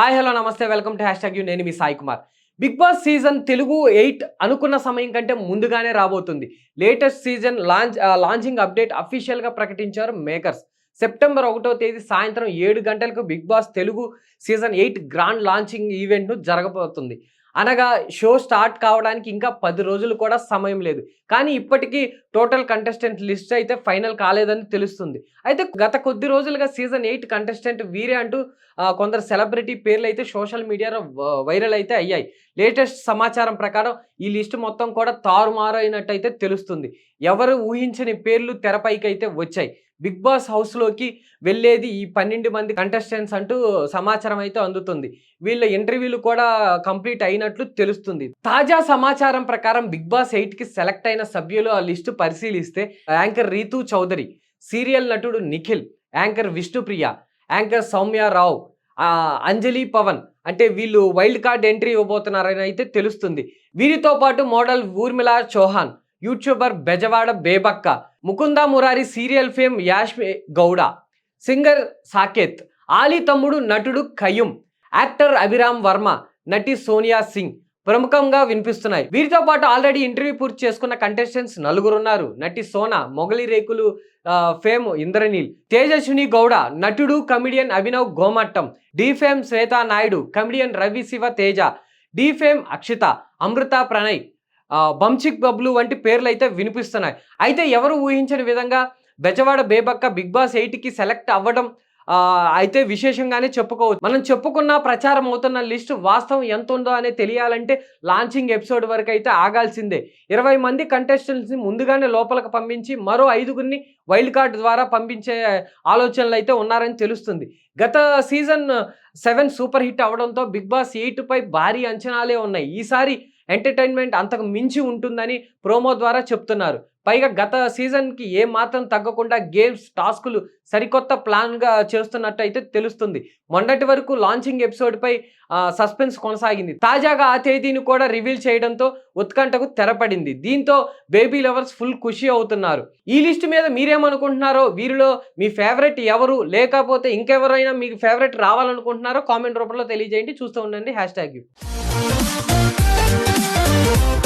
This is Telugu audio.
హాయ్ హలో నమస్తే. Welcome to hashtag U. నేను మీ Sai Kumar. Bigg Boss season Telugu eight అనుకున్న సమయం కంటే ముందుగానే రాబోతుంది. Latest season launch launching update అఫీషియల్గా ప్రకటించారు మేకర్స్. సెప్టెంబర్ ఒకటో తేదీ సాయంత్రం ఏడు గంటలకు Bigg Boss Telugu season eight grand launching ఈవెంట్ను జరగబోతుంది. అనగా షో స్టార్ట్ కావడానికి ఇంకా పది రోజులు కూడా సమయం లేదు. కానీ ఇప్పటికీ టోటల్ కంటెస్టెంట్ లిస్ట్ అయితే ఫైనల్ కాలేదని తెలుస్తుంది. అయితే గత కొద్ది రోజులుగా సీజన్ ఎయిట్ కంటెస్టెంట్ వీరే అంటూ కొందరు సెలబ్రిటీ పేర్లు అయితే సోషల్ మీడియాలో వైరల్ అయితే అయ్యాయి. లేటెస్ట్ సమాచారం ప్రకారం ఈ లిస్ట్ మొత్తం కూడా తారుమారు అయినట్టయితే తెలుస్తుంది. ఎవరు ఊహించని పేర్లు తెరపైకి అయితే వచ్చాయి. బిగ్ బాస్ హౌస్లోకి వెళ్ళేది ఈ పన్నెండు మంది కంటెస్టెంట్స్ అంటూ సమాచారం అయితే అందుతుంది. వీళ్ళ ఇంటర్వ్యూలు కూడా కంప్లీట్ అయినట్లు తెలుస్తుంది. తాజా సమాచారం ప్రకారం బిగ్ బాస్ ఎయిట్కి సెలెక్ట్ అయిన సభ్యులు ఆ లిస్టు పరిశీలిస్తే యాంకర్ రీతు చౌదరి సీరియల్ నటుడు నిఖిల్ యాంకర్ విష్ణుప్రియ యాంకర్ సౌమ్య రావు అంజలి పవన్ అంటే వీళ్ళు వైల్డ్ కార్డ్ ఎంట్రీ ఇవ్వబోతున్నారని అయితే తెలుస్తుంది. వీరితో పాటు model Urmila Chauhan YouTuber Bezawada Bebakka Mukunda Murari serial fame Yashmi Gowda singer Saketh Ali తమ్ముడు నటుడు కయ్యూమ్ యాక్టర్ అభిరామ్ వర్మ నటి సోనియా సింగ్ ప్రముఖంగా వినిపిస్తున్నాయి. వీరితో పాటు ఆల్రెడీ ఇంటర్వ్యూ పూర్తి చేసుకున్న కంటెస్టెంట్స్ నలుగురు ఉన్నారు. నటి సోనా మొగలి రేకులు ఫేమ్ ఇంద్రనీల్ తేజస్విని గౌడ నటుడు comedian Abhinav Gomatam Dhee fame Shweta Naidu comedian Ravi Siva Teja Dhee fame Akshitha Amrutha Pranay Bunchik Bablu వంటి పేర్లు అయితే వినిపిస్తున్నాయి. అయితే ఎవరు ఊహించని విధంగా బెజవాడ బేబక్క బిగ్ బాస్ ఎయిట్కి సెలెక్ట్ అవ్వడం అయితే విశేషంగానే చెప్పుకోవచ్చు. మనం చెప్పుకున్న ప్రచారం అవుతున్న లిస్టు వాస్తవం ఎంత ఉందో అనేది తెలియాలంటే లాంచింగ్ ఎపిసోడ్ వరకు అయితే ఆగాల్సిందే. ఇరవై మంది కంటెస్టెంట్స్ని ముందుగానే లోపలికి పంపించి మరో ఐదుగురిని వైల్డ్ కార్డ్ ద్వారా పంపించే ఆలోచనలు అయితే ఉన్నారని తెలుస్తుంది. గత సీజన్ సెవెన్ సూపర్ హిట్ అవడంతో బిగ్ బాస్ ఎయిట్ పై భారీ అంచనాలే ఉన్నాయి. ఈసారి ఎంటర్టైన్మెంట్ అంతకు మించి ఉంటుందని ప్రోమో ద్వారా చెప్తున్నారు. పైగా గత సీజన్కి ఏ మాత్రం తగ్గకుండా గేమ్స్ టాస్కులు సరికొత్త ప్లాన్గా చేస్తున్నట్టు అయితే తెలుస్తుంది. మొన్నటి వరకు లాంచింగ్ ఎపిసోడ్పై సస్పెన్స్ కొనసాగింది. తాజాగా ఆ తేదీని కూడా రివీల్ చేయడంతో ఉత్కంఠకు తెరపడింది. దీంతో బేబీ లవర్స్ ఫుల్ ఖుషి అవుతున్నారు. ఈ లిస్ట్ మీద మీరేమనుకుంటున్నారో వీరిలో మీ ఫేవరెట్ ఎవరు? లేకపోతే ఇంకెవరైనా మీకు ఫేవరెట్ రావాలనుకుంటున్నారో కామెంట్ రూపంలో తెలియజేయండి. చూస్తూ ఉండండి hashtag you. Thank you